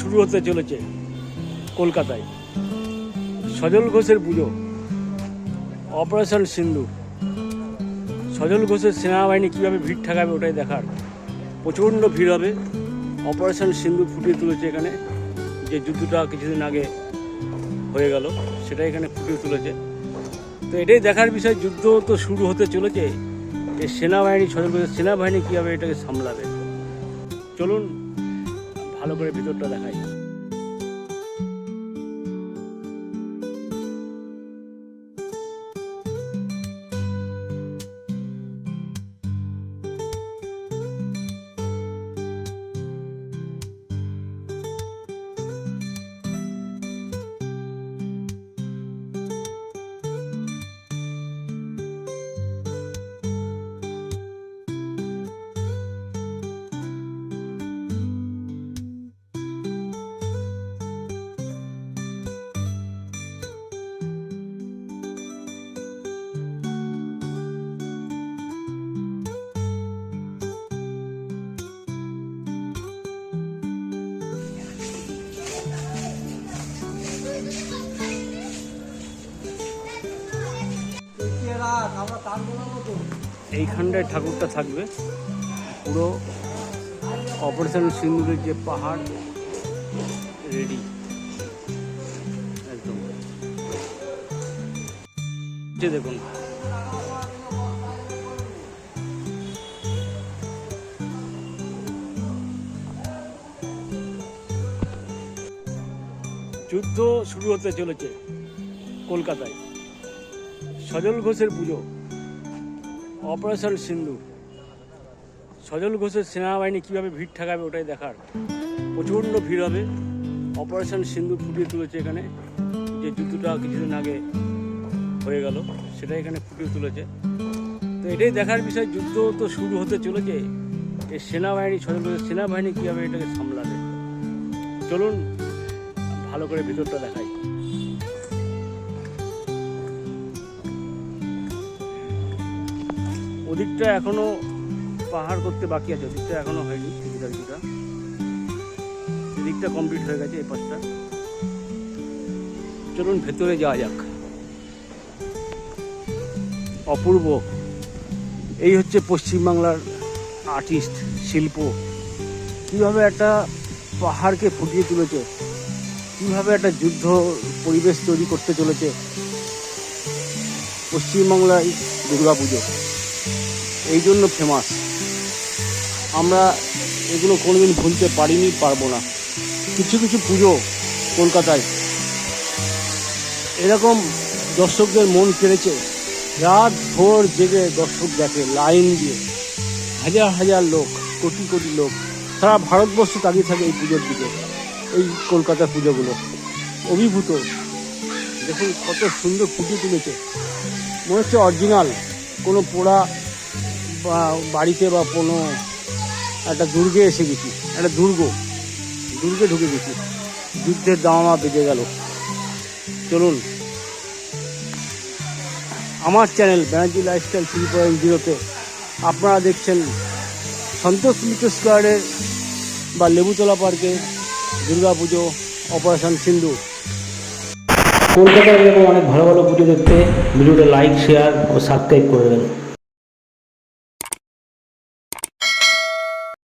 শুরু হতে চলেছে কলকাতায়। সজল ঘোষের পুজো, অপারেশন সিন্ধু। সজল ঘোষের সেনাবাহিনী কীভাবে ভিড় ঠেকাবে ওটাই দেখার প্রচণ্ড ভিড় হবে। অপারেশন সিন্ধু ফুটিয়ে তুলেছে এখানে, যে যুদ্ধটা কিছুদিন আগে হয়ে গেল, সেটা এখানে ফুটিয়ে তুলেছে। তো এটাই দেখার বিষয়, যুদ্ধ তো শুরু হতে চলেছে। এই সেনাবাহিনী, সজল ঘোষের সেনাবাহিনী কীভাবে এটাকে সামলাবে? চলুন ভালো করে ভিতরটা দেখাই। এইখানটায় ঠাকুরটা থাকবে। পুরো অপারেশন সিন্দুরের যে পাহাড়, রেডি। একদম। দেখুন। যুদ্ধ শুরু হতে চলেছে কলকাতায়। সজল ঘোষের পুজো, অপারেশন সিন্ধু। সজল ঘোষের সেনাবাহিনী কীভাবে ভিড় ঠেকাবে ওটাই দেখার। প্রচণ্ড ভিড় হবে। অপারেশন সিন্ধু ফুটিয়ে তুলেছে এখানে। যে যুদ্ধটা কিছুদিন আগে হয়ে গেল, সেটা এখানে ফুটিয়ে তুলেছে। তো এটাই দেখার বিষয়, যুদ্ধ তো শুরু হতে চলেছে। এই সেনাবাহিনী, সজল ঘোষের সেনাবাহিনী কীভাবে এটাকে সামলাবে? চলুন, ভালো করে ভিতরটা দেখাই। ওদিকটা এখনও পাহাড় করতে বাকি আছে, ওদিকটা এখনও হয়নি কিছুটা কিছুটা এদিকটা কমপ্লিট হয়ে গেছে এই পাশটা। চলুন, ভেতরে যাওয়া যাক। অপূর্ব। এই হচ্ছে পশ্চিমবাংলার আর্টিস্ট শিল্প। কীভাবে একটা পাহাড়কে ফুটিয়ে তুলেছে? কীভাবে একটা যুদ্ধ পরিবেশ তৈরি করতে চলেছে? পশ্চিমবাংলায় দুর্গাপুজো। এই জন্য ফেমাস আমরা এগুলো কোনোদিন ভুলতে পারিনি, পারব না। কিছু কিছু পুজো কলকাতায়। এরকম দর্শকদের মন কেড়েছে, রাত ভোর জেগে দর্শক দেখে, লাইন দিয়ে। হাজার হাজার লোক, কোটি কোটি লোক, সারা ভারতবর্ষ তাকিয়ে থাকে এই পুজোর দিকে, এই কলকাতা পুজোগুলো। অভিভূত। দেখুন কত সুন্দর ফুটিয়ে তুলেছে। মনে হচ্ছে অরিজিনাল কোনো পোড়া বাড়িতে বা কোনো একটা দুর্গে এসে গেছি, একটা দুর্গ, দুর্গে ঢুকে গেছি। যুদ্ধের দামা বেজে গেল। চলুন, আমার channel Banerjee lifestyle three point জিরোতে আপনারা দেখছেন সন্তোষ মিত্র স্কোয়ারের বা লেবুতলা পার্কে দুর্গাপুজো অপারেশন সিন্ধু কলকাতার এরকম অনেক ভালো ভালো পুজো দেখতে। ভিডিওটা লাইক শেয়ার ও সাবস্ক্রাইব করে দেবেন।